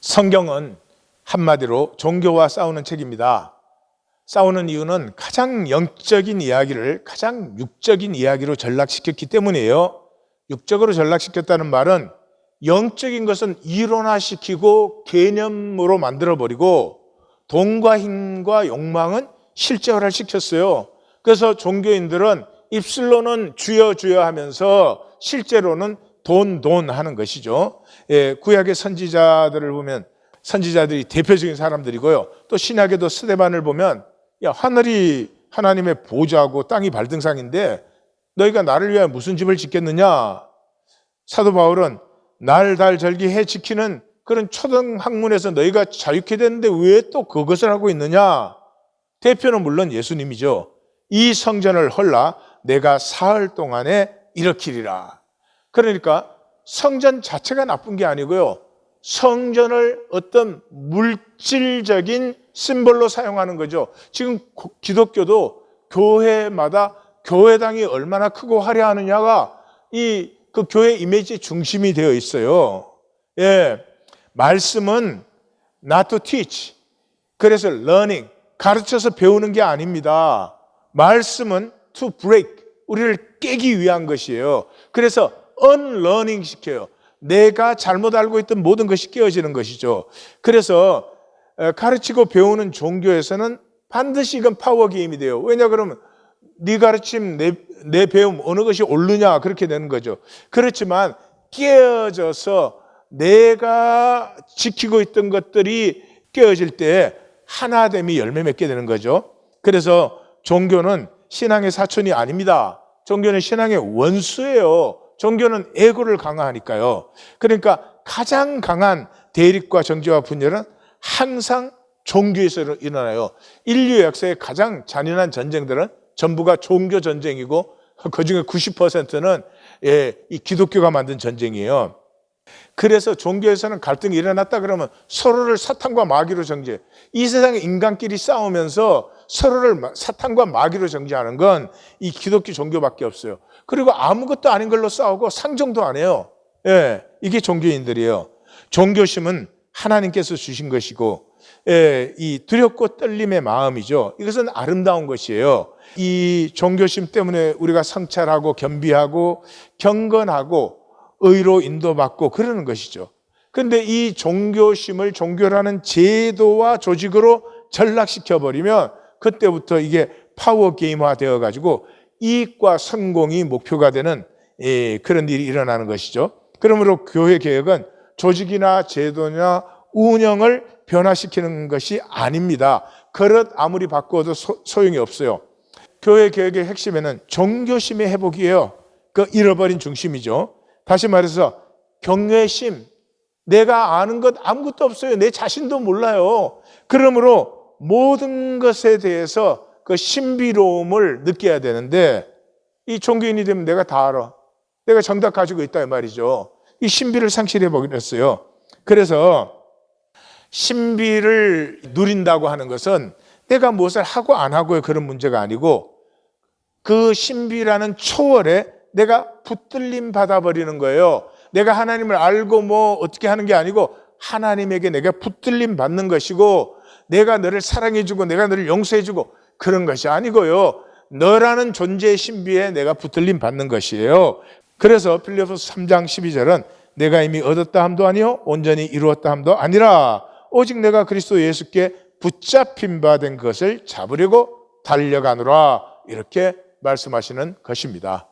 성경은 한마디로 종교와 싸우는 책입니다. 싸우는 이유는 가장 영적인 이야기를 가장 육적인 이야기로 전락시켰기 때문이에요. 육적으로 전락시켰다는 말은 영적인 것은 이론화시키고 개념으로 만들어버리고 돈과 힘과 욕망은 실제화를 시켰어요. 그래서 종교인들은 입술로는 주여 주여 하면서 실제로는 돈, 돈 하는 것이죠. 예, 구약의 선지자들을 보면 선지자들이 대표적인 사람들이고요. 또 신약에도 스데반을 보면 야, 하늘이 하나님의 보좌고 땅이 발등상인데 너희가 나를 위하여 무슨 집을 짓겠느냐? 사도 바울은 날, 달, 절기, 해 지키는 그런 초등 학문에서 너희가 자유케 되는데 왜 또 그것을 하고 있느냐? 대표는 물론 예수님이죠. 이 성전을 헐라 내가 사흘 동안에 일으키리라. 그러니까 성전 자체가 나쁜 게 아니고요. 성전을 어떤 물질적인 심벌로 사용하는 거죠. 지금 고- 기독교도 교회마다 교회당이 얼마나 크고 화려하느냐가 이 그 교회 이미지 중심이 되어 있어요. 예. 말씀은 not to teach. 그래서 learning, 가르쳐서 배우는 게 아닙니다. 말씀은 to break, 우리를 깨기 위한 것이에요. 그래서 unlearning 시켜요. 내가 잘못 알고 있던 모든 것이 깨어지는 것이죠. 그래서 어, 가르치고 배우는 종교에서는 반드시 이건 파워 게임이 돼요. 왜냐 그러면 네 가르침, 내, 내 배움 어느 것이 옳느냐 그렇게 되는 거죠. 그렇지만 깨어져서 내가 지키고 있던 것들이 깨어질 때 하나됨이 열매 맺게 되는 거죠. 그래서 종교는 신앙의 사촌이 아닙니다. 종교는 신앙의 원수예요. 종교는 에고를 강화하니까요. 그러니까 가장 강한 대립과 정죄와 분열은 항상 종교에서 일어나요. 인류 역사의 가장 잔인한 전쟁들은 전부가 종교 전쟁이고 그 중에 90%는 예, 이 기독교가 만든 전쟁이에요. 그래서 종교에서는 갈등이 일어났다 그러면 서로를 사탄과 마귀로 정죄. 이 세상에 인간끼리 싸우면서 서로를 마- 사탄과 마귀로 정죄하는 건 이 기독교 종교밖에 없어요. 그리고 아무것도 아닌 걸로 싸우고 상종도 안 해요. 예, 이게 종교인들이에요. 종교심은 하나님께서 주신 것이고, 예, 이 두렵고 떨림의 마음이죠. 이것은 아름다운 것이에요. 이 종교심 때문에 우리가 성찰하고 겸비하고 경건하고 의로 인도받고 그러는 것이죠. 근데 이 종교심을 종교라는 제도와 조직으로 전락시켜 버리면 그때부터 이게 파워 게임화 되어 가지고 이익과 성공이 목표가 되는 예, 그런 일이 일어나는 것이죠. 그러므로 교회 개혁은 조직이나 제도나 운영을 변화시키는 것이 아닙니다. 그릇 아무리 바꿔도 소, 소용이 없어요. 교회 개혁의 핵심에는 종교심의 회복이에요. 그 잃어버린 중심이죠. 다시 말해서 경외심. 내가 아는 것 아무것도 없어요. 내 자신도 몰라요. 그러므로 모든 것에 대해서 그 신비로움을 느껴야 되는데 이 종교인이 되면 내가 다 알아. 내가 정답 가지고 있다 이 말이죠. 이 신비를 상실해 버렸어요. 그래서 신비를 누린다고 하는 것은 내가 무엇을 하고 안 하고의 그런 문제가 아니고 그 신비라는 초월에 내가 붙들림 받아버리는 거예요. 내가 하나님을 알고 뭐 어떻게 하는 게 아니고 하나님에게 내가 붙들림 받는 것이고 내가 너를 사랑해주고 내가 너를 용서해주고 그런 것이 아니고요. 너라는 존재의 신비에 내가 붙들림 받는 것이에요. 그래서 필리포스 3장 12절은 내가 이미 얻었다 함도 아니요 온전히 이루었다 함도 아니라 오직 내가 그리스도 예수께 붙잡힌 바 된 것을 잡으려고 달려가노라 이렇게 말씀하시는 것입니다.